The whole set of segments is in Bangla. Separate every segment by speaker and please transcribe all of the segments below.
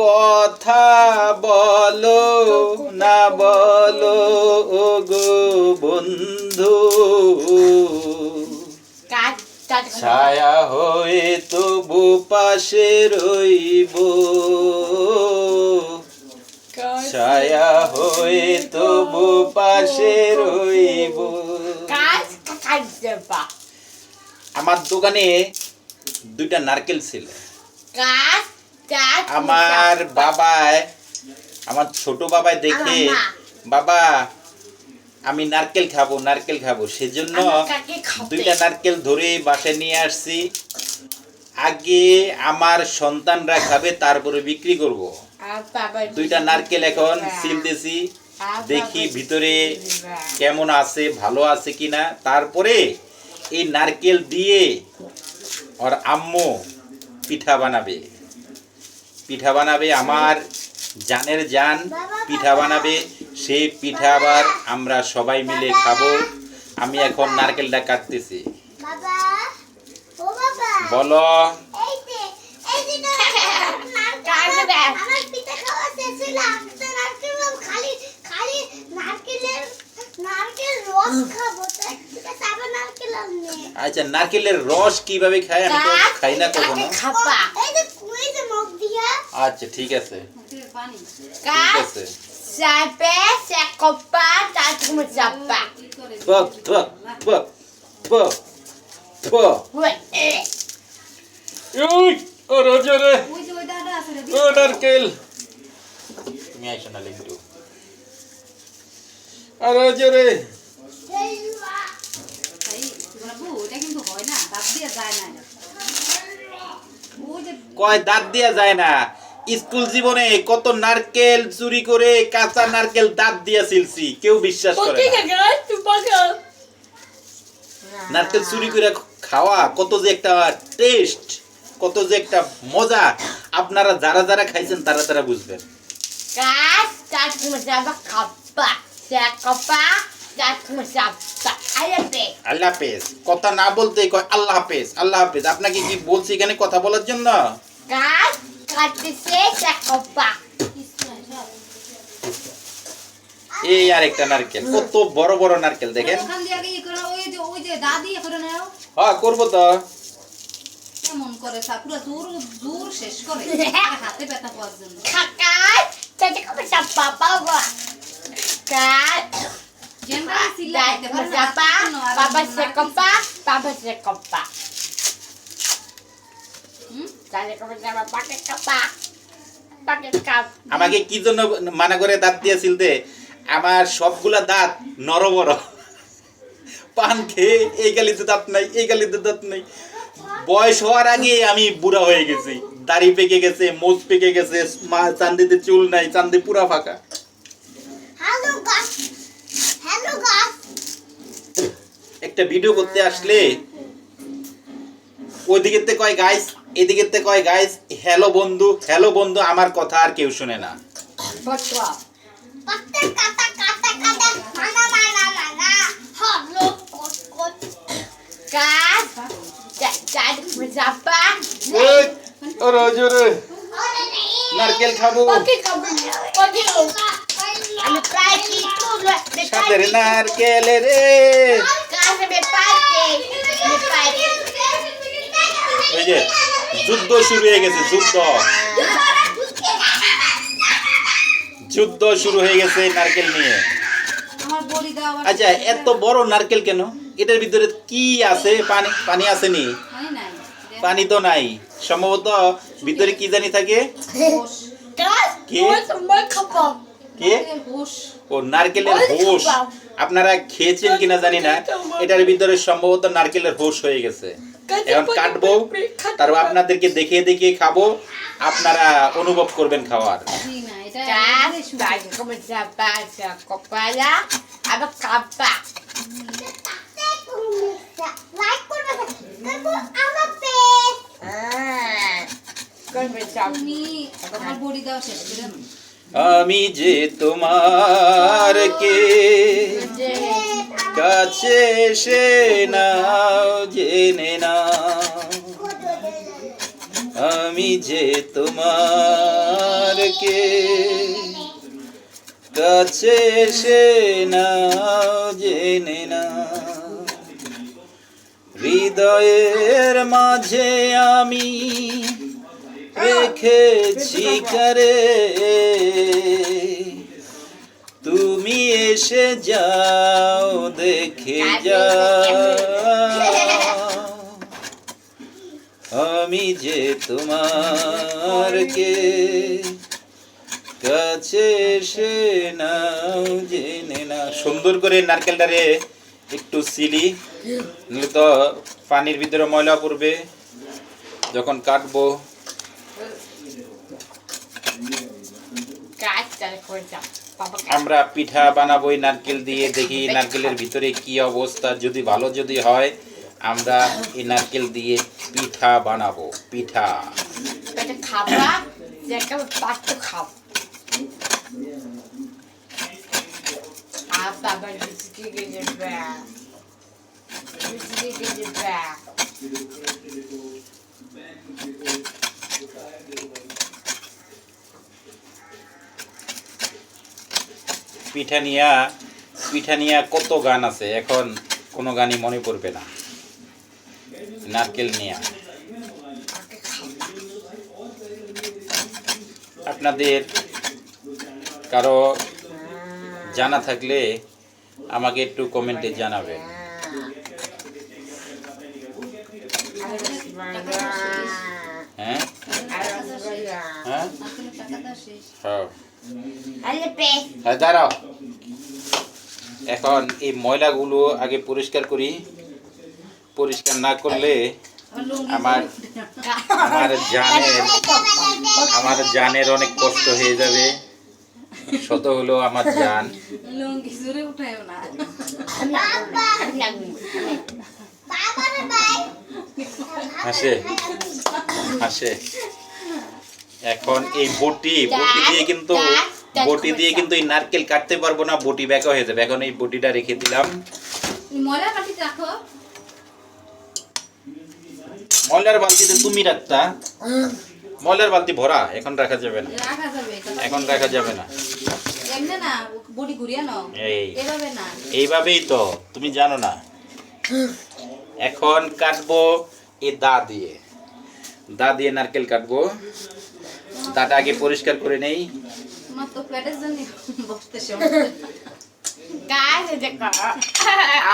Speaker 1: কথা বলো না বলো ও গো বন্ধু ছায়া হয়ে তবু পাশে রইব। ছায়া হয়ে তবু পাশে রইব। আমার দোকানে দুইটা নারকেল ছিল।
Speaker 2: কাজ
Speaker 1: আমার বাবায় আমার ছোট বাবাই দেখে বাবা আমি নারকেল খাব নারকেল খাব। সেজন্য? দুইটা নারকেল ধরে বাসায় নিয়ে আসছি। আগে আমার সন্তানরা খাবে তারপরে বিক্রি করব। দুইটা নারকেল এখন
Speaker 2: দিবা।
Speaker 1: ছিলতেছি দেখি ভিতরে কেমন আছে ভালো আছে কিনা। তারপরে এই নারকেল দিয়ে ওর আম্মু পিঠা বানাবে। পিঠা বানাবে আমার জানের জান পিঠা বানাবে সেই পিঠা আবার আমরা সবাই মিলে খাব। আমি এখন নারকেলটা কাটতেছি।
Speaker 3: বাবা ও বাবা।
Speaker 1: বলো। আচ্ছা নারকেলের রস কীভাবে খায়? আমি তো খাই না কখনো
Speaker 2: কাকে খাবা
Speaker 3: এই যে ওই যে মুখ দিয়া
Speaker 1: আচ্ছা ঠিক আছে। ঠিক
Speaker 2: কাজ
Speaker 1: আছে।
Speaker 2: চাপা।
Speaker 1: উই ও রজরে
Speaker 4: ওই যে ওই দাদা আছে রে,
Speaker 1: ও নারকেল। তুমি না আর
Speaker 4: হয়
Speaker 1: কয় দাঁত দিয়া যায় না? স্কুল জীবনে কত নারকেল চুরি করে কাঁচা নারকেল দাঁত দিয়া ছিলছি কেউ বিশ্বাস করে নারকেল চুরি করে খাওয়া কত যে একটা টেস্ট কত যে একটা মজা। আপনারা যারা যারা খাইছেন তারা তারা বুঝবেন। আল্লাহ হাফেজ। কথা না বলতে কয় আল্লাহ হাফেজ আল্লাহ হাফেজ। আপনাকে কি বলছি এখানে কথা বলার জন্য? এই আর একটা নারকেল কত বড় বড় নারকেল দেখেন।
Speaker 4: ওখান দিয়ে আগে ইয়ে করো, ওই যে ওই যে দাদি করে নাও।
Speaker 1: হ্যাঁ করব তো।
Speaker 4: কেমন করে সা পুরো জোর জোর শেষ করে। হাতে ব্যথা পাওয়ার জন্য।
Speaker 2: চাপা
Speaker 4: আর
Speaker 2: বাবা সে কপা বাবা সে কপা
Speaker 4: হুম?
Speaker 2: তাহলে কপা চাপা পাকে কপা পাকে কাপ
Speaker 1: আমাকে কি জন্য মানা করে দাঁত দিয়ে ছিলতে আমার সবগুলা দাঁত নর বড় পান খেয়ে এই গালিতে দাঁত নাই এই গালিতে দাঁত নাই। বয়স হওয়ার আগে আমি বুড়া হয়ে গেছি। দাড়ি পেকে গেছে মোজ পেকে গেছে চান্দিতে চুল নাই চান্দি পুরা ফাঁকা। একটা ভিডিও করতে আসলে ওইদিকে তে কয় গাইস এদিকে তে কয় গাইস হ্যালো বন্ধু হ্যালো বন্ধু আমার কথা আর কেউ শুনে না।
Speaker 3: মানা মানা মানা
Speaker 1: নারকেল খাব। সাদের নারকেল রে ওই যে যুদ্ধ শুরু হয়ে গেছে যুদ্ধ। যুদ্ধ শুরু হয়ে গেছে নারকেল নিয়ে। আচ্ছা এত বড় নারকেল কেন? এটার ভিতরে কি আছে? পানি পানি আসেনি
Speaker 4: হয়
Speaker 1: পানি তো নাই। সম্ভবত ভিতরে কি জানি থাকে? ও নারকেলের হোস আপনারা খেয়েছেন কিনা জানি না। এটার ভিতরে সম্ভবত নারকেলের হোস হয়ে গেছে। এখন কাটবো তারপর আপনাদেরকে দেখিয়ে দেখিয়ে খাব আপনারা অনুভব করবেন খাওয়ার।
Speaker 4: দাও।
Speaker 1: আমি যে তোমার কে কাছে এসে নাও, জেনে নাও। আমি যে তোমার কে? কাছে এসে না জেনে না হৃদয়ের মাঝে আমি রেখেছি করে? তুমি এসে যাও দেখে যাও। আমি যে তোমার কে কাছে এসে নাও জেনে না সুন্দর করে নারকেলটারে একটু সিলি তো পানির ভিতরে ময়লা পড়বে। যখন কাটবো।
Speaker 2: চাল করে
Speaker 1: আমরা পিঠা বানাবো এই নারকেল দিয়ে দেখি নারকেলের ভিতরে কি অবস্থা, যদি ভালো যদি হয়, আমরা এই নারকেল দিয়ে পিঠা বানাবো, পিঠা
Speaker 2: যে একটা পাত্র খাও আর বাবা বিস্কি গেছে ব্যাগ বিস্কি গেছে ব্যাগ
Speaker 1: পিঠা নিয়া পিঠা নিয়া কত গান আছে? এখন কোনো গানই মনে পড়বে না। নারকেল নিয়া। আপনাদের কারও জানা থাকলে আমাকে একটু কমেন্টে জানাবে হ্যাঁ? হ্যাঁ? হ্যাঁ। দাঁড়াও। এখন এই ময়লাগুলো আগে পরিষ্কার করি। পরিষ্কার না করলে
Speaker 4: আমার
Speaker 1: আমার জানের আমার জানের অনেক কষ্ট হয়ে যাবে। শত হলো আমার জান।
Speaker 4: লুঙ্গি জুড়ে উঠায়ও না।
Speaker 3: বাবারে ভাই
Speaker 1: হাসে। হাসে। এখন এই বটি বটি দিয়ে কিন্তু বটি দিয়ে কিন্তু এই নারকেল কাটতে পারব না বটি ব্যাকা হয়ে যাবে। এখন এই বটিটা রেখে দিলাম।
Speaker 4: ময়লা পাটি রাখো।
Speaker 1: ময়লার বালতিতে তুমি রাখতা। ময়লার বালতি ভরা এখন রাখা যাবে না।
Speaker 4: রাখা যাবে
Speaker 1: এখন রাখা যাবে না। এইভাবেই তো তুমি জানো না। এখন কাটবো এই দা দিয়ে। দা দিয়ে নারকেল কাটবো। দাটা আগে পরিষ্কার করে নেই।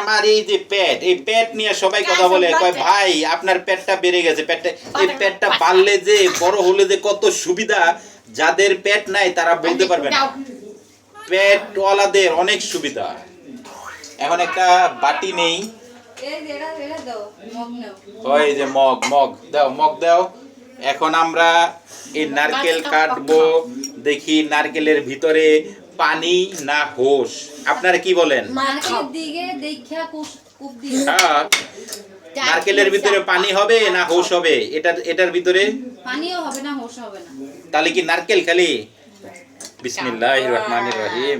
Speaker 1: আমার এই যে পেট এই পেট নিয়ে সবাই কথা বলে কয় ভাই আপনার পেটটা বেড়ে গেছে পেটটা এই পেটটা বাড়লে যে বড় হলে যে কত সুবিধা যাদের পেট নাই তারা বলতে পারবে না। পেটওয়ালাদের অনেক সুবিধা। এখন একটা বাটি নেই। ওই যে মগ মগ দাও মগ দাও। এখন আমরা এই নারকেল কাটবো। দেখি নারকেলের ভিতরে পানি না হোস। আপনারা কি বলেন?
Speaker 4: নারকেলের দিকে দেখা কুপ কুপ দিয়ে
Speaker 1: হ্যাঁ নারকেলের ভিতরে পানি হবে না হোস হবে? এটার এটার ভিতরে?
Speaker 4: পানিও হবে না হোস হবে না।
Speaker 1: তাহলে কি নারকেল খালি? বিসমিল্লাহ রহমান রহিম।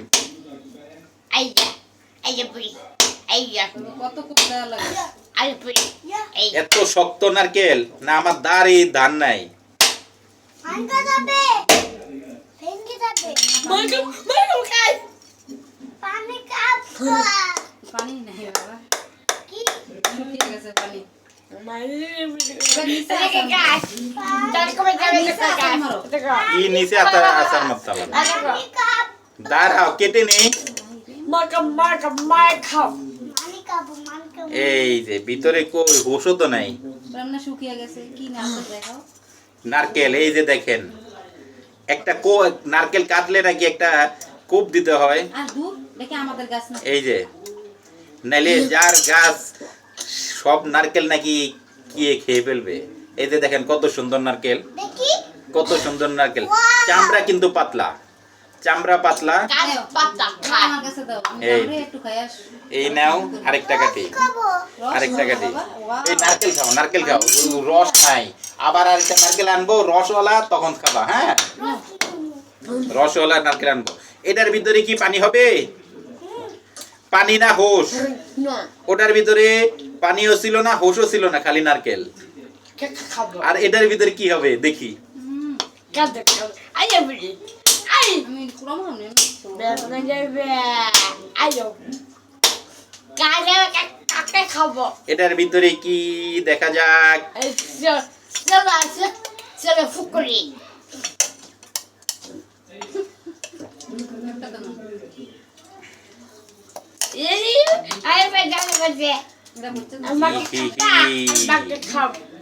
Speaker 2: এই যা এই যে বুড়ি এই যা
Speaker 4: কত কুপ দেওয়া লাগে?
Speaker 1: এত শক্ত নারকেল না আমার দাঁড়ি ধান নাই।
Speaker 4: নিচে আসার
Speaker 1: দাঁড়াও কেটে নেই
Speaker 2: মাকা মাকা মার খাও
Speaker 1: এই যে ভিতরে কই? হোসও তো নাই।
Speaker 4: রান্না শুকিয়ে গেছে কি নারকেল দেখাও
Speaker 1: নারকেল এই যে দেখেন। একটা কো নারকেল কাটলে নাকি একটা কূপ দিতে হয়।
Speaker 4: আর দুধ? দেখে আমাদের গাছ না।
Speaker 1: এই যে নাইলে যার গাছ সব নারকেল নাকি কিয়ে খেয়ে ফেলবে। এই যে দেখেন কত সুন্দর নারকেল। কত সুন্দর নারকেল। চামড়া কিন্তু পাতলা। চামড়া পাতলা। এই।
Speaker 4: আমরা একটু খাই আস।
Speaker 1: এই নাও আরেকটা কাটি। আরেকটা কাটি। এই নারকেল খাও নারকেল খাও। রস নাই। আবার আরেকটা নারকেল আনব রসওয়ালা তখন খাবা হ্যাঁ? রসওয়ালা নারকেল আনব। এটার ভিতরে কি পানি হবে? পানি না হোস ওটার ভিতরে পানিও ছিল না হোসও ছিল না খালি নারকেল। আর এটার ভিতরে কি হবে? দেখি।
Speaker 2: কাকে খাব?
Speaker 1: এটার ভিতরে কি দেখা যাক?
Speaker 2: চলো আছে চলো ফুকুরি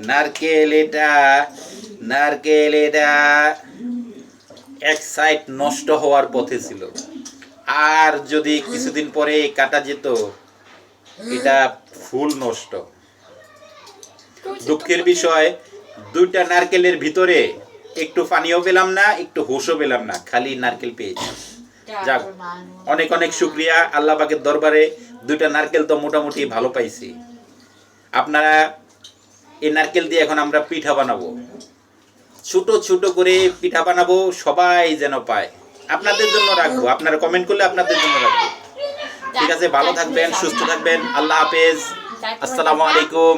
Speaker 1: নারকেল এটা নারকেল এটা। এক সাইড নষ্ট হওয়ার পথে ছিল। আর যদি কিছুদিন পরে কাটা যেত, এটা ফুল নষ্ট। দুঃখের বিষয়, দুইটা নারকেলের ভিতরে একটু পানিও পেলাম না, একটু হুশও পেলাম না, খালি নারকেল পেয়েছি। যাক, অনেক অনেক শুক্রিয়া, আল্লাহ পাকের দরবারে দুইটা নারকেল তো মোটামুটি ভালো পাইছি। আপনারা এই নারকেল দিয়ে এখন আমরা পিঠা বানাবো। ছোট ছোট করে পিঠা বানাবো সবাই যেন পায়। আপনাদের জন্য রাখব। আপনারা কমেন্ট করলে আপনাদের জন্য রাখব। ঠিক আছে ভালো থাকবেন সুস্থ থাকবেন। আল্লাহ হাফেজ। আসসালামু আলাইকুম।